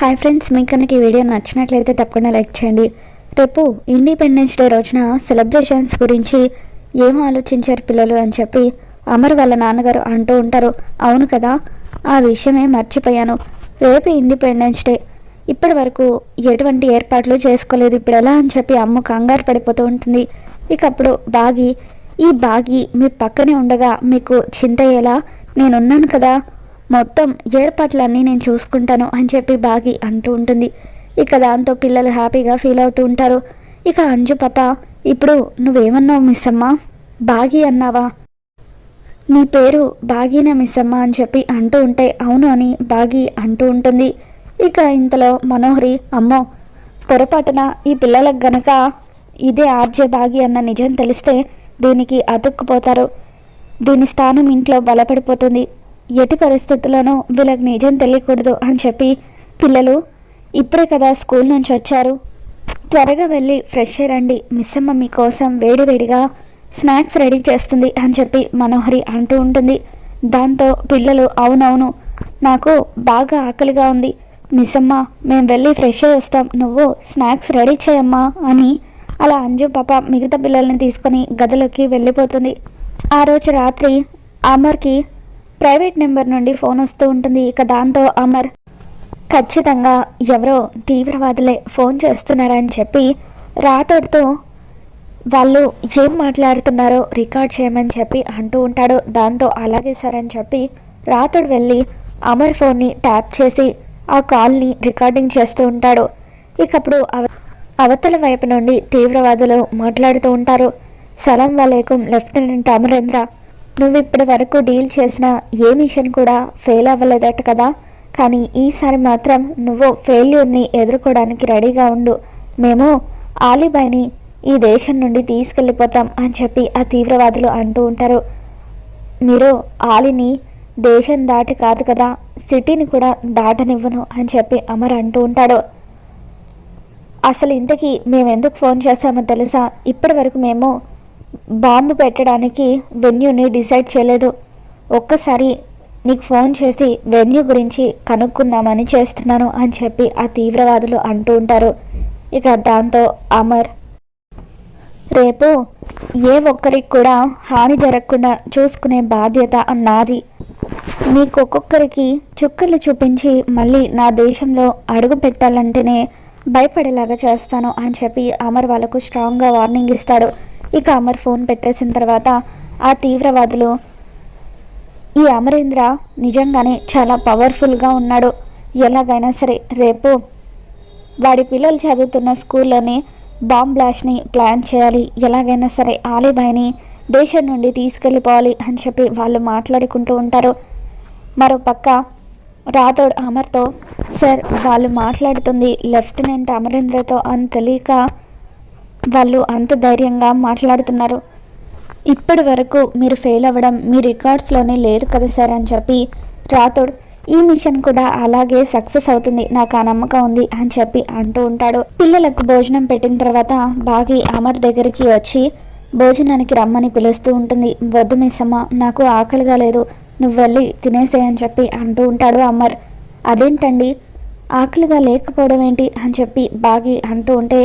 Hi friends మీకు కనుక ఈ వీడియో నచ్చినట్లయితే తప్పకుండా లైక్ చేయండి. రేపు ఇండిపెండెన్స్ డే రోజున సెలబ్రేషన్స్ గురించి ఏం ఆలోచించారు పిల్లలు అని చెప్పి అమర్ వాళ్ళ నాన్నగారు అంటూ ఉంటారు. అవును కదా ఆ విషయమే మర్చిపోయాను. రేపు ఇండిపెండెన్స్ డే ఇప్పటి వరకు ఎటువంటి ఏర్పాట్లు చేసుకోలేదు. ఇప్పుడు ఎలా అని చెప్పి అమ్మ కంగారు పడిపోతూ ఉంటుంది. ఇక అప్పుడు బాగి ఈ బాగి మీ పక్కనే ఉండగా మీకు చింత అయ్యేలా నేనున్నాను కదా? మొత్తం ఏర్పాట్లన్నీ నేను చూసుకుంటాను అని చెప్పి బాగి అంటూ ఉంటుంది. ఇక దాంతో పిల్లలు హ్యాపీగా ఫీల్ అవుతూ ఉంటారు. ఇక అంజు పాప ఇప్పుడు నువ్వేమన్నావు మిస్ అమ్మా బాగి అన్నావా? నీ పేరు బాగీనా మిస్ అమ్మ అని చెప్పి అంటూ ఉంటే అవును అని బాగి అంటూ ఉంటుంది. ఇక ఇంతలో మనోహరి అమ్మో పొరపాటున ఈ పిల్లలకు గనక ఇదే ఆర్జే బాగి అన్న నిజం తెలిస్తే దీనికి అతుక్కుపోతారు. దీని స్థానం ఇంట్లో బలపడిపోతుంది. ఎట్టి పరిస్థితుల్లోనూ వీళ్ళకి నిజం తెలియకూడదు అని చెప్పి పిల్లలు ఇప్పుడే కదా స్కూల్ నుంచి వచ్చారు. త్వరగా వెళ్ళి ఫ్రెష్ అయ్యండి మిస్సమ్మ మీకోసం వేడివేడిగా స్నాక్స్ రెడీ చేస్తుంది అని చెప్పి మనోహరి అంటూ ఉంటుంది. దాంతో పిల్లలు అవునవును నాకు బాగా ఆకలిగా ఉంది. మిస్సమ్మ మేము వెళ్ళి ఫ్రెష్ అయ్యి వస్తాం. నువ్వు స్నాక్స్ రెడీ చేయమ్మా అని అలా అంజు పాప మిగతా పిల్లల్ని తీసుకొని గదిలోకి వెళ్ళిపోతుంది. ఆ రోజు రాత్రి అమర్కి ప్రైవేట్ నెంబర్ నుండి ఫోన్ వస్తూ ఉంటుంది. ఇక దాంతో అమర్ ఖచ్చితంగా ఎవరో తీవ్రవాదులే ఫోన్ చేస్తున్నారని చెప్పి రాతోడితో వాళ్ళు ఏం మాట్లాడుతున్నారో రికార్డ్ చేయమని చెప్పి అంటూ ఉంటాడు. దాంతో అలాగే సరని చెప్పి రాతోడు వెళ్ళి అమర్ ఫోన్ని ట్యాప్ చేసి ఆ కాల్ని రికార్డింగ్ చేస్తూ ఉంటాడు. ఇకప్పుడు అవ అవతల వైపు నుండి తీవ్రవాదులు మాట్లాడుతూ ఉంటారు. సలాం వాలేకుం లెఫ్టినెంట్ అమరేంద్ర నువ్వు ఇప్పటి వరకు డీల్ చేసిన ఏ మిషన్ కూడా ఫెయిల్ అవ్వలేదట కదా. కానీ ఈసారి మాత్రం నువ్వు ఫెయిల్యూర్ని ఎదుర్కోవడానికి రెడీగా ఉండు. మేము ఆలిబాయ్ని ఈ దేశం నుండి తీసుకెళ్ళిపోతాం అని చెప్పి ఆ తీవ్రవాదులు అంటూ ఉంటారు. మీరు ఆలిని దేశం దాటి కాదు కదా సిటీని కూడా దాటనివ్వను అని చెప్పి అమర్ అంటూ ఉంటాడు. అసలు ఇంతకీ మేము ఎందుకు ఫోన్ చేశామో తెలుసా? ఇప్పటి వరకు మేము బాంబు పెట్టడానికి వెన్యూని డిసైడ్ చేయలేదు. ఒక్కసారి నీకు ఫోన్ చేసి వెన్యూ గురించి కనుక్కుందామని చేస్తున్నాను అని చెప్పి ఆ తీవ్రవాదులు అంటూ ఉంటారు. ఇక దాంతో అమర్ రేపు ఏ ఒక్కరికి కూడా హాని జరగకుండా చూసుకునే బాధ్యత నాది. మీకు ఒక్కొక్కరికి చుక్కలు చూపించి మళ్ళీ నా దేశంలో అడుగు పెట్టాలంటేనే భయపడేలాగా చేస్తాను అని చెప్పి అమర్ వాళ్ళకు స్ట్రాంగ్గా వార్నింగ్ ఇస్తాడు. ఇక అమర్ ఫోన్ పెట్టేసిన తర్వాత ఆ తీవ్రవాదులు ఈ అమరేంద్ర నిజంగానే చాలా పవర్ఫుల్గా ఉన్నాడు. ఎలాగైనా సరే రేపు వాడి పిల్లలు చదువుతున్న స్కూల్లోనే బాంబ్ బ్లాస్ట్ని ప్లాన్ చేయాలి. ఎలాగైనా సరే ఆలిబాయ్ని దేశం నుండి తీసుకెళ్ళిపోవాలి అని చెప్పి వాళ్ళు మాట్లాడుకుంటూ ఉంటారు. మరో పక్క రాథోడ్ అమర్తో సార్ వాళ్ళు మాట్లాడుతుంది లెఫ్టినెంట్ అమరేంద్రతో అని తెలియక వాళ్ళు అంత ధైర్యంగా మాట్లాడుతున్నారు. ఇప్పటి వరకు మీరు ఫెయిల్ అవ్వడం మీ రికార్డ్స్లోనే లేదు కదా సార్ అని చెప్పి రాథోడ్ ఈ మిషన్ కూడా అలాగే సక్సెస్ అవుతుంది నాకు ఆ నమ్మకం ఉంది అని చెప్పి అంటూ ఉంటాడు. పిల్లలకు భోజనం పెట్టిన తర్వాత బాగి అమర్ దగ్గరికి వచ్చి భోజనానికి రమ్మని పిలుస్తూ ఉంటుంది. వద్దు మిస్సమ్మ నాకు ఆకలిగా లేదు నువ్వు వెళ్ళి తినేసే అని చెప్పి అంటూ ఉంటాడు అమర్. అదేంటండి? ఆకలిగా లేకపోవడం ఏంటి అని చెప్పి బాగి అంటూ ఉంటే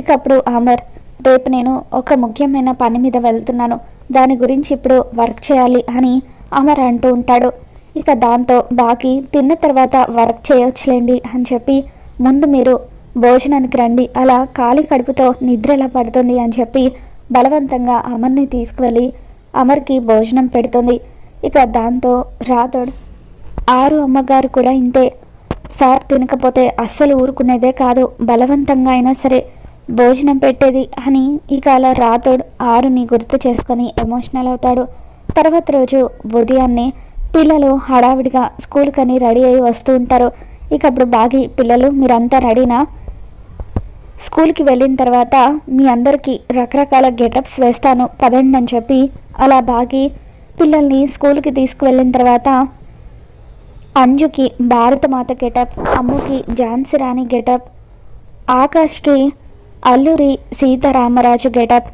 ఇక అప్పుడు అమర్ రేపు నేను ఒక ముఖ్యమైన పని మీద వెళ్తున్నాను. దాని గురించి ఇప్పుడు వర్క్ చేయాలి అని అమర్ అంటూ ఉంటాడు. ఇక దాంతో బాకి తిన్న తర్వాత వర్క్ చేయొచ్చులేండి అని చెప్పి ముందు మీరు భోజనానికి రండి. అలా ఖాళీ కడుపుతో నిద్ర ఎలా పడుతుంది అని చెప్పి బలవంతంగా అమర్ని తీసుకువెళ్ళి అమర్కి భోజనం పెడుతుంది. ఇక దాంతో రాథోడ్ ఆరు అమ్మగారు కూడా ఇంతే. సార్ తినకపోతే అస్సలు ఊరుకునేదే కాదు. బలవంతంగా అయినా సరే భోజనం పెట్టేది అని ఇక అలా రాతోడు ఆరుని గుర్తు చేసుకొని ఎమోషనల్ అవుతాడు. తర్వాత రోజు ఉదయాన్నే పిల్లలు హడావిడిగా స్కూల్కి అని రెడీ అయ్యి వస్తూ ఉంటారు. ఇక అప్పుడు బాగి పిల్లలు మీరంతా రెడీనా? స్కూల్కి వెళ్ళిన తర్వాత మీ అందరికీ రకరకాల గెటప్స్ వేస్తాను పదండి అని చెప్పి అలా బాగి పిల్లల్ని స్కూల్కి తీసుకువెళ్ళిన తర్వాత అంజుకి భారతమాత గెటప్ అమ్ముకి ఝాన్సీ రాణి గెటప్ ఆకాష్కి అల్లూరి సీతారామరాజు గెటప్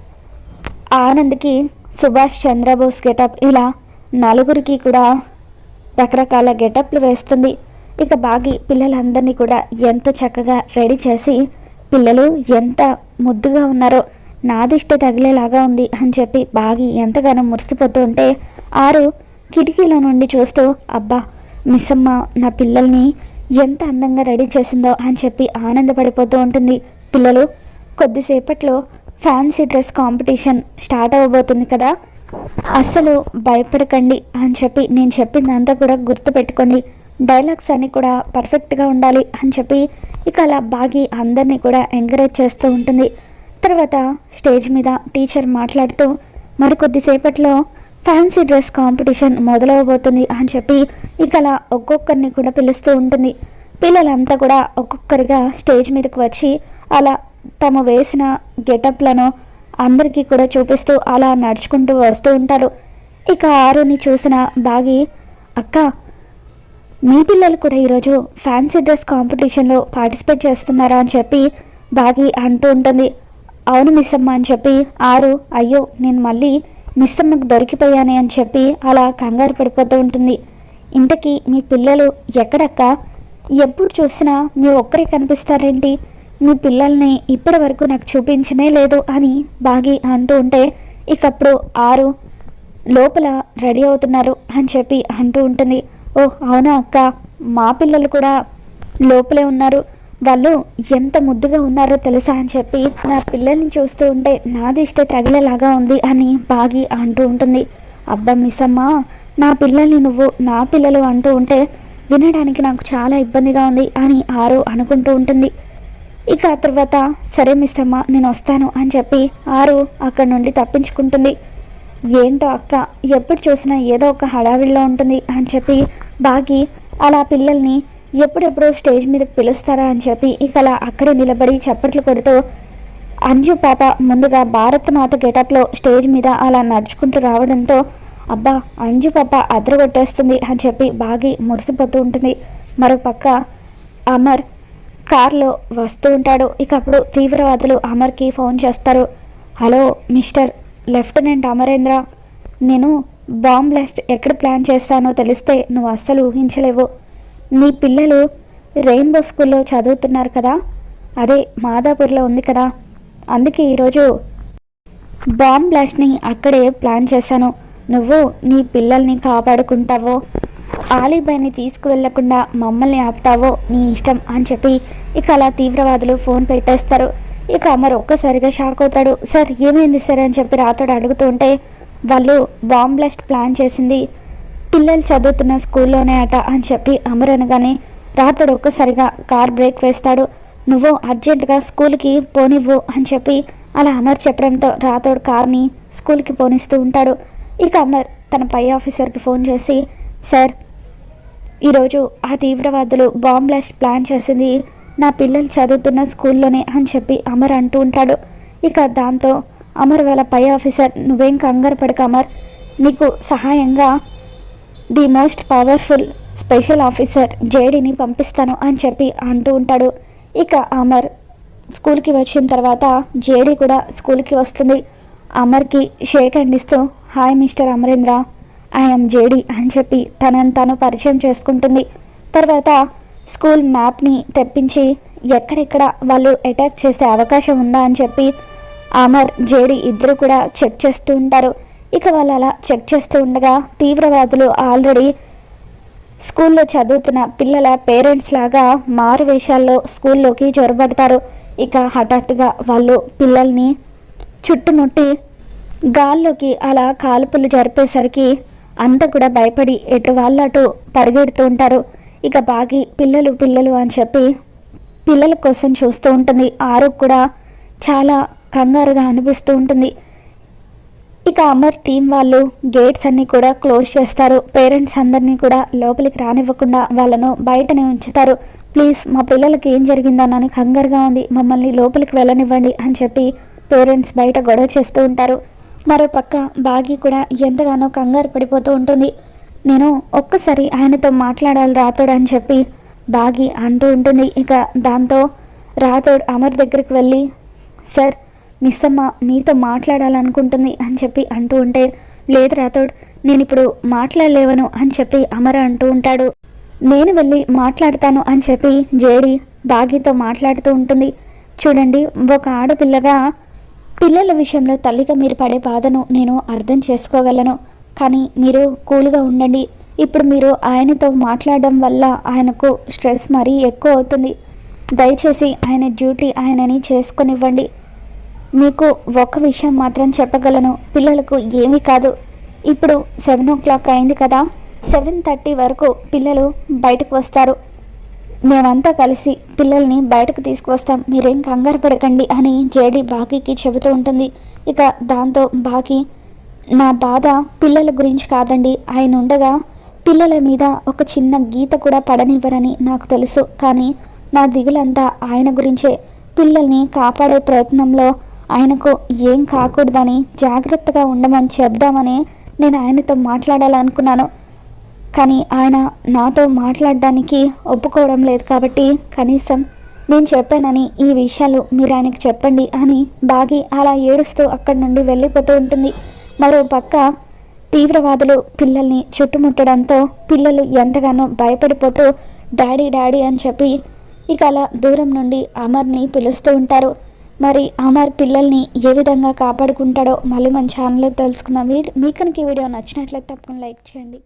ఆనంద్కి సుభాష్ చంద్రబోస్ గెటప్. ఇలా నలుగురికి కూడా రకరకాల గెటప్లు వేస్తుంది. ఇక బాగి పిల్లలందరినీ కూడా ఎంతో చక్కగా రెడీ చేసి పిల్లలు ఎంత ముద్దుగా ఉన్నారో నాదిష్ట తగిలేలాగా ఉంది అని చెప్పి బాగి ఎంతగానో మురిసిపోతూ ఉంటే ఆరు కిటికీలో నుండి చూస్తూ అబ్బా మిస్ అమ్మ నా పిల్లల్ని ఎంత అందంగా రెడీ చేసిందో అని చెప్పి ఆనందపడిపోతూ ఉంటుంది. పిల్లలు కొద్దిసేపట్లో ఫ్యాన్సీ డ్రెస్ కాంపిటీషన్ స్టార్ట్ అవ్వబోతుంది కదా. అస్సలు భయపడకండి అని చెప్పి నేను చెప్పిందంతా కూడా గుర్తుపెట్టుకోండి. డైలాగ్స్ అన్నీ కూడా పర్ఫెక్ట్గా ఉండాలి అని చెప్పి ఇక అలా బాగి అందరినీ కూడా ఎంకరేజ్ చేస్తూ ఉంటుంది. తర్వాత స్టేజ్ మీద టీచర్ మాట్లాడుతూ మరి కొద్దిసేపట్లో ఫ్యాన్సీ డ్రెస్ కాంపిటీషన్ మొదలవబోతుంది అని చెప్పి ఇక అలా ఒక్కొక్కరిని కూడా పిలుస్తూ ఉంటుంది. పిల్లలంతా కూడా ఒక్కొక్కరిగా స్టేజ్ మీదకి వచ్చి అలా తమ వేసిన గెటప్లను అందరికీ కూడా చూపిస్తూ అలా నడుచుకుంటూ వస్తూ ఉంటారు ఇక ఆరుని చూసిన బాగి అక్క మీ పిల్లలు కూడా ఈరోజు ఫ్యాన్సీ డ్రెస్ కాంపిటీషన్లో పార్టిసిపేట్ చేస్తున్నారా? అని చెప్పి బాగి అంటూ ఉంటుంది. అవును మిస్ అమ్మ అని చెప్పి ఆరు అయ్యో నేను మళ్ళీ మిస్ అమ్మకు దొరికిపోయానే అని చెప్పి అలా కంగారు పడిపోతూ ఉంటుంది. ఇంతకీ మీ పిల్లలు ఎక్కడక్క? ఎప్పుడు చూసినా మీ ఒక్కరే కనిపిస్తారేంటి? మీ పిల్లల్ని ఇప్పటి వరకు నాకు చూపించనే లేదు అని బాగి అంటూ ఉంటే ఇకప్పుడు ఆరు లోపల రెడీ అవుతున్నారు అని చెప్పి అంటూ ఉంటుంది. ఓ అవునా అక్క? మా పిల్లలు కూడా లోపలే ఉన్నారు. వాళ్ళు ఎంత ముద్దుగా ఉన్నారో తెలుసా అని చెప్పి నా పిల్లల్ని చూస్తూ ఉంటే నాదిష్ట తగిలేలాగా ఉంది అని బాగి అంటూ ఉంటుంది. అబ్బా మిస్ నా పిల్లల్ని నువ్వు నా పిల్లలు అంటూ ఉంటే వినడానికి నాకు చాలా ఇబ్బందిగా ఉంది అని ఆరు అనుకుంటూ ఉంటుంది. ఇక ఆ తర్వాత సరే మిస్తమ్మా నేను వస్తాను అని చెప్పి ఆరు అక్కడి నుండి తప్పించుకుంటుంది. ఏంటో అక్క ఎప్పుడు చూసినా ఏదో ఒక హడావిడిలో ఉంటుంది అని చెప్పి బాగి అలా పిల్లల్ని ఎప్పుడెప్పుడు స్టేజ్ మీదకి పిలుస్తారా అని చెప్పి ఇక అలా అక్కడే నిలబడి చప్పట్లు కొడుతూ అంజు పాప ముందుగా భారత్ మాత గెటప్లో స్టేజ్ మీద అలా నడుచుకుంటూ రావడంతో అబ్బా అంజు పాప అదరగొట్టేస్తుంది అని చెప్పి బాగి మురిసిపోతూ ఉంటుంది. మరోపక్క అమర్ కార్లో వస్తూ ఉంటాడు. ఇక అప్పుడు తీవ్రవాదులు అమర్కి ఫోన్ చేస్తారు. హలో మిస్టర్ లెఫ్టినెంట్ అమరేంద్ర నేను బాంబ్ బ్లాస్ట్ ఎక్కడ ప్లాన్ చేస్తానో తెలిస్తే నువ్వు అస్సలు ఊహించలేవు. నీ పిల్లలు రెయిన్బో స్కూల్లో చదువుతున్నారు కదా? అదే మాదాపూర్లో ఉంది కదా? అందుకే ఈరోజు బాంబ్ బ్లాస్ట్ని అక్కడే ప్లాన్ చేశాను. నువ్వు నీ పిల్లల్ని కాపాడుకుంటావో ఆలీబాయ్ని తీసుకువెళ్ళకుండా మమ్మల్ని ఆపుతావో నీ ఇష్టం అని చెప్పి ఇక అలా తీవ్రవాదులు ఫోన్ పెట్టేస్తారు. ఇక అమర్ ఒక్కసారిగా షాక్ అవుతాడు. సార్ ఏమైంది సార్? అని చెప్పి రాతోడు అడుగుతూ ఉంటే వాళ్ళు బాంబ్ బ్లాస్ట్ ప్లాన్ చేసింది. పిల్లలు చదువుతున్న స్కూల్లోనే అట అని చెప్పి అమర్ అనగానే రాతోడు ఒక్కసారిగా కార్ బ్రేక్ వేస్తాడు. నువ్వు అర్జెంటుగా స్కూల్కి పోనివ్వు అని చెప్పి అలా అమర్ చెప్పడంతో రాతోడు కార్ని స్కూల్కి పోనిస్తూ ఉంటాడు. ఇక అమర్ తన పై ఆఫీసర్కి ఫోన్ చేసి సార్ ఈరోజు ఆ తీవ్రవాదులు బాంబ్ బ్లాస్ట్ ప్లాన్ చేసింది. నా పిల్లలు చదువుతున్న స్కూల్లోనే అని చెప్పి అమర్ అంటూ ఉంటాడు. ఇక దాంతో అమర్ వాళ్ళ పై ఆఫీసర్ నువ్వేం కంగారు పడక అమర్. నీకు సహాయంగా the most powerful special officer జేడీని పంపిస్తాను అని చెప్పి అంటూ ఉంటాడు. ఇక అమర్ స్కూల్కి వచ్చిన తర్వాత జేడీ కూడా స్కూల్కి వస్తుంది. అమర్కి shake hand hi mister Amarendra. I'm JD అని చెప్పి తనని తను పరిచయం చేసుకుంటుంది. తర్వాత స్కూల్ మ్యాప్ని తెప్పించి ఎక్కడెక్కడ వాళ్ళు అటాక్ చేసే అవకాశం ఉందా అని చెప్పి అమర్ జేడి ఇద్దరు కూడా చెక్ చేస్తూ ఉంటారు. ఇక వాళ్ళు అలా చెక్ చేస్తూ ఉండగా తీవ్రవాదులు ఆల్రెడీ స్కూల్లో చదువుతున్న పిల్లల పేరెంట్స్ లాగా మారు వేషాల్లో స్కూల్లోకి జొరబడతారు. ఇక హఠాత్తుగా వాళ్ళు పిల్లల్ని చుట్టుముట్టి గాల్లోకి అలా కాల్పులు జరిపేసరికి అంతా కూడా భయపడి ఎటు వాళ్ళు అటు పరిగెడుతూ ఉంటారు. ఇక బాగి పిల్లలు పిల్లలు అని చెప్పి పిల్లల కోసం చూస్తూ ఉంటుంది. ఆరు కూడా చాలా కంగారుగా అనిపిస్తూ ఉంటుంది. ఇక అమర్ టీం వాళ్ళు గేట్స్ అన్నీ కూడా క్లోజ్ చేస్తారు. పేరెంట్స్ అందరినీ కూడా లోపలికి రానివ్వకుండా వాళ్ళను బయటనే ఉంచుతారు. ప్లీజ్ మా పిల్లలకి ఏం జరిగిందనని కంగారుగా ఉంది. మమ్మల్ని లోపలికి వెళ్ళనివ్వండి అని చెప్పి పేరెంట్స్ బయట గొడవ చేస్తూ ఉంటారు. మరో పక్క బాగి కూడా ఎంతగానో కంగారు పడిపోతూ ఉంటుంది. నేను ఒక్కసారి ఆయనతో మాట్లాడాలి రాతోడు అని చెప్పి బాగి అంటూ ఉంటుంది. ఇక దాంతో రాతోడ్ అమర్ దగ్గరికి వెళ్ళి సార్ మిస్ అమ్మ మీతో మాట్లాడాలనుకుంటుంది అని చెప్పి అంటూ ఉంటే లేదు రాతోడ్ నేను ఇప్పుడు మాట్లాడలేవను అని చెప్పి అమర్ అంటూ ఉంటాడు. నేను వెళ్ళి మాట్లాడతాను అని చెప్పి జేడి బాగితో మాట్లాడుతూ ఉంటుంది. చూడండి ఒక ఆడపిల్లగా పిల్లల విషయంలో తల్లిగా మీరు పడే బాధను నేను అర్థం చేసుకోగలను. కానీ మీరు కూల్గా ఉండండి. ఇప్పుడు మీరు ఆయనతో మాట్లాడడం వల్ల ఆయనకు స్ట్రెస్ మరీ ఎక్కువ అవుతుంది. దయచేసి ఆయన డ్యూటీ ఆయనని చేసుకునివ్వండి. మీకు ఒక విషయం మాత్రం చెప్పగలను. పిల్లలకు ఏమీ కాదు. ఇప్పుడు సెవెన్ ఓ క్లాక్ అయింది కదా. సెవెన్ థర్టీ వరకు పిల్లలు బయటకు వస్తారు. మేమంతా కలిసి పిల్లల్ని బయటకు తీసుకువస్తాం. మీరేం కంగారు పడకండి అని జేడి బాకీకి చెబుతూ ఉంటుంది. ఇక దాంతో బాకీ నా బాధ పిల్లల గురించి కాదండి. ఆయన ఉండగా పిల్లల మీద ఒక చిన్న గీత కూడా పడనివ్వరని నాకు తెలుసు. కానీ నా దిగులంతా ఆయన గురించే. పిల్లల్ని కాపాడే ప్రయత్నంలో ఆయనకు ఏం కాకూడదని జాగ్రత్తగా ఉండమని చెప్దామని నేను ఆయనతో మాట్లాడాలనుకున్నాను. కానీ ఆయన నాతో మాట్లాడడానికి ఒప్పుకోవడం లేదు కాబట్టి కనీసం నేను చెప్పానని ఈ విషయాలు మీరు ఆయనకి చెప్పండి అని బాగి అలా ఏడుస్తూ అక్కడి నుండి వెళ్ళిపోతూ ఉంటుంది. మరో పక్క తీవ్రవాదులు పిల్లల్ని చుట్టుముట్టడంతో పిల్లలు ఎంతగానో భయపడిపోతూ డాడీ డాడీ అని చెప్పి ఇక అలా దూరం నుండి అమర్ని పిలుస్తూ ఉంటారు. మరి అమర్ పిల్లల్ని ఏ విధంగా కాపాడుకుంటాడో మళ్ళీ మన ఛానల్లో తెలుసుకుందాం. మీకు కనుక ఈ వీడియో నచ్చినట్లయితే తప్పకుండా లైక్ చేయండి.